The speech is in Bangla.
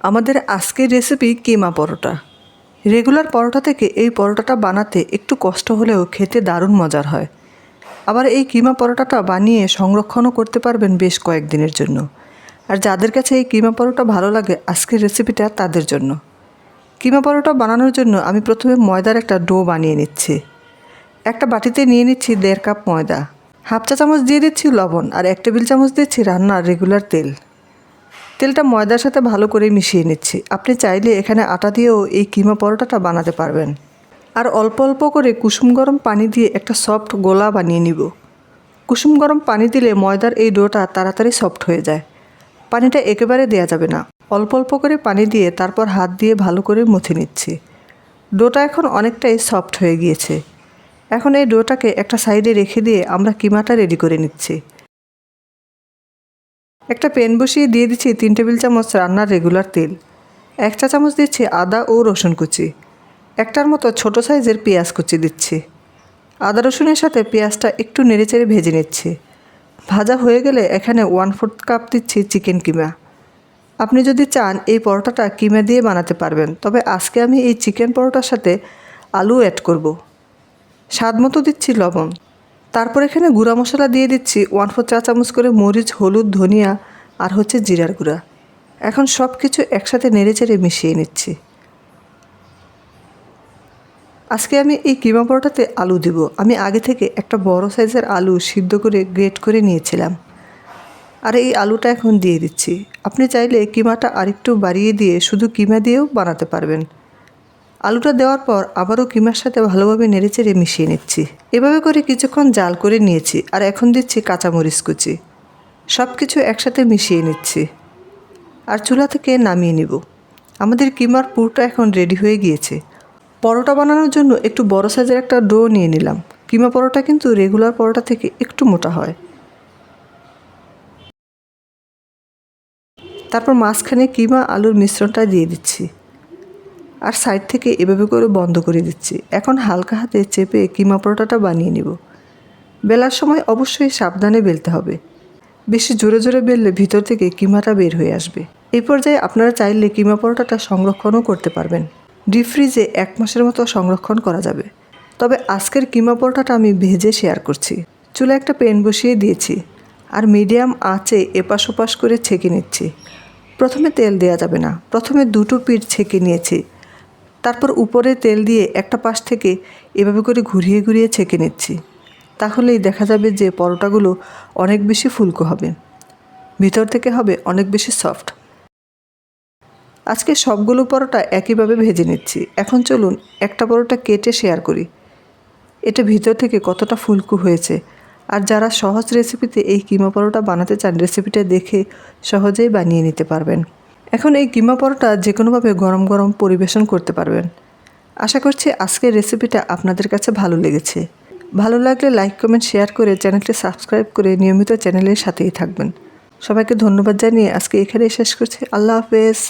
আমাদের আজকের রেসিপি কিমা পরোটা। রেগুলার পরোটা থেকে এই পরোটাটা বানাতে একটু কষ্ট হলেও খেতে দারুণ মজার হয়। আবার এই কিমা পরোটাটা বানিয়ে সংরক্ষণও করতে পারবেন বেশ কয়েকদিনের জন্য। আর যাদের কাছে এই কিমা পরোটা ভালো লাগে, আজকের রেসিপিটা তাদের জন্য। কিমা পরোটা বানানোর জন্য আমি প্রথমে ময়দার একটা ডো বানিয়ে নিচ্ছি। একটা বাটিতে নিয়ে নিচ্ছি দেড় কাপ ময়দা, হাফ চা চামচ দিয়ে দিচ্ছি লবণ আর এক টেবিল চামচ দিচ্ছি রান্নার রেগুলার তেল। তেলটা ময়দার সাথে ভালো করে মিশিয়ে নিচ্ছি। আপনি চাইলে এখানে আটা দিয়েও এই কিমা পরোটাটা বানাতে পারবেন। আর অল্প অল্প করে কুসুম গরম পানি দিয়ে একটা সফট গোলা বানিয়ে নিব। কুসুম গরম পানি দিলে ময়দার এই ডোটা তাড়াতাড়ি সফট হয়ে যায়। পানিটা একেবারে দেয়া যাবে না। অল্প অল্প করে পানি দিয়ে তারপর হাত দিয়ে ভালো করে মুছে নিচ্ছি। ডোটা এখন অনেকটাই সফট হয়ে গিয়েছে। এখন এই ডোটাকে একটা সাইডে রেখে দিয়ে আমরা কিমাটা রেডি করে নিচ্ছি। একটা প্যান বসিয়ে দিয়ে দিচ্ছি তিন টেবিল চামচ রান্নার রেগুলার তেল। এক চা চামচ দিচ্ছি আদা ও রসুন কুচি। একটার মতো ছোট সাইজের পেঁয়াজ কুচি দিচ্ছি। আদা রসুনের সাথে পেঁয়াজটা একটু নেড়েচেড়ে ভেজে নিচ্ছি। ভাজা হয়ে গেলে এখানে ওয়ান ফোর্থ কাপ দিচ্ছি চিকেন কিমা। আপনি যদি চান এই পরোটাটা কিমা দিয়ে বানাতে পারবেন, তবে আজকে আমি এই চিকেন পরোটার সাথে আলু অ্যাড করব। স্বাদ মতো দিচ্ছি লবণ। তারপর এখানে গুঁড়া মশলা দিয়ে দিচ্ছি ওয়ান ফোর চা চামচ করে মরিচ, হলুদ, ধনিয়া আর হচ্ছে জিরার গুঁড়া। এখন সব কিছু একসাথে নেড়েচেড়ে মিশিয়ে নিচ্ছি। আজকে আমি এই কিমা পরোটাতে আলু দেব। আমি আগে থেকে একটা বড় সাইজের আলু সিদ্ধ করে গ্রেট করে নিয়েছিলাম। আর এই আলুটা এখন দিয়ে দিচ্ছি। আপনি চাইলে কিমাটা আরেকটু বাড়িয়ে দিয়ে শুধু কিমা দিয়েও বানাতে পারবেন। আলুটা দেওয়ার পর আবারও কিমার সাথে ভালোভাবে নেড়েচেড়ে মিশিয়ে নিচ্ছি। এভাবে করে কিছুক্ষণ জাল করে নিয়েছি আর এখন দিচ্ছি কাঁচামরিচ কুচি। সব কিছু একসাথে মিশিয়ে নিচ্ছি। আর চুলা থেকে নামিয়ে নিব। আমাদের কিমার পুরটা এখন রেডি হয়ে গিয়েছে। পরোটা বানানোর জন্য একটু বড় সাইজের একটা ডো নিয়ে নিলাম। কিমা পরোটা কিন্তু রেগুলার পরোটা থেকে একটু মোটা হয়। তারপর মাঝখানে কিমা আলুর মিশ্রণটা দিয়ে দিচ্ছি। আর সাইড থেকে এভাবে করে বন্ধ করে দিচ্ছি। এখন হালকা হাতে চেপে কিমা পরোটাটা বানিয়ে নিব। বেলার সময় অবশ্যই সাবধানে বেলতে হবে। বেশি জোরে জোরে বেললে ভিতর থেকে কিমাটা বের হয়ে আসবে। এই পর্যায়ে আপনারা চাইলে কিমা পরোটাটা সংরক্ষণও করতে পারবেন। ডিপ ফ্রিজে এক মাসের মতো সংরক্ষণ করা যাবে। তবে আজকের কিমা পরোটাটা আমি ভেজে শেয়ার করছি। চুলে একটা পেন বসিয়ে দিয়েছি আর মিডিয়াম আঁচে এপাশ ওপাশ করে ছেঁকে নিচ্ছি। প্রথমে তেল দেওয়া যাবে না। প্রথমে দুটো পিঠ ছেঁকে নিয়েছি। তারপর উপরে তেল দিয়ে একটা পাশ থেকে এভাবে করে ঘুরিয়ে ঘুরিয়ে ছেঁকে নিচ্ছি। তাহলেই দেখা যাবে যে পরোটাগুলো অনেক বেশি ফুলকো হবে। ভিতর থেকে হবে অনেক বেশি সফট। আজকে সবগুলো পরোটা একইভাবে ভেজে নিচ্ছি। এখন চলুন একটা পরোটা কেটে শেয়ার করি। এটা ভিতর থেকে কতটা ফুলকু হয়েছে আর যারা সহজ রেসিপিতে এই কিমা পরোটা বানাতে চান রেসিপিটা দেখে সহজেই বানিয়ে নিতে পারবেন। এখন এই কিমা পরোটা যে কোনোভাবে গরম গরম পরিবেশন করতে পারবেন। আশা করছি আজকের রেসিপিটা আপনাদের কাছে ভালো লেগেছে। ভালো লাগলে লাইক, কমেন্ট, শেয়ার করে চ্যানেলটি সাবস্ক্রাইব করে নিয়মিত চ্যানেলের সাথেই থাকবেন। সবাইকে ধন্যবাদ জানিয়ে আজকে এখানেই শেষ করছি। আল্লাহ হাফেজ।